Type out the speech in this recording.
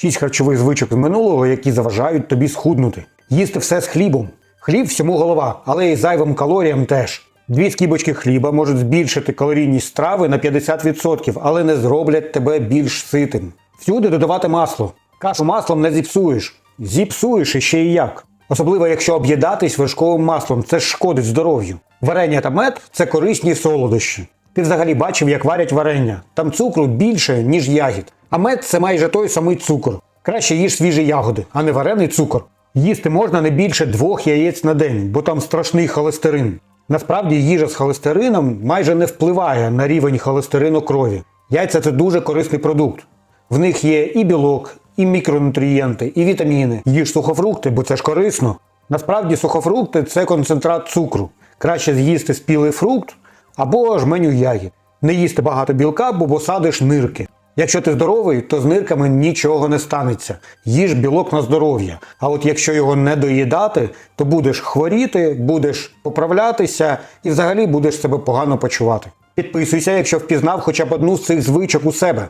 Шість харчових звичок з минулого, які заважають тобі схуднути. Їсти все з хлібом. Хліб всьому голова, але й зайвим калоріям теж. Дві скибочки хліба можуть збільшити калорійність страви на 50%, але не зроблять тебе більш ситим. Всюди додавати масло. Кашу маслом не зіпсуєш. Зіпсуєш і ще й як. Особливо якщо об'їдатись вершковим маслом, це шкодить здоров'ю. Варення та мед це корисні солодощі. Ти взагалі бачив, як варять варення. Там цукру більше, ніж ягід. А мед це майже той самий цукор. Краще їж свіжі ягоди, а не варений цукор. Їсти можна не більше двох яєць на день, бо там страшний холестерин. Насправді їжа з холестерином майже не впливає на рівень холестерину крові. Яйця це дуже корисний продукт. В них є і білок, і мікронутрієнти, і вітаміни. Їж сухофрукти, бо це ж корисно. Насправді сухофрукти це концентрат цукру. Краще з'їсти спілий фрукт або жменю ягід. Не їсти багато білка, бо посадиш нирки. Якщо ти здоровий, то з нирками нічого не станеться. Їж білок на здоров'я. А от якщо його не доїдати, то будеш хворіти, будеш поправлятися і взагалі будеш себе погано почувати. Підписуйся, якщо впізнав хоча б одну з цих звичок у себе.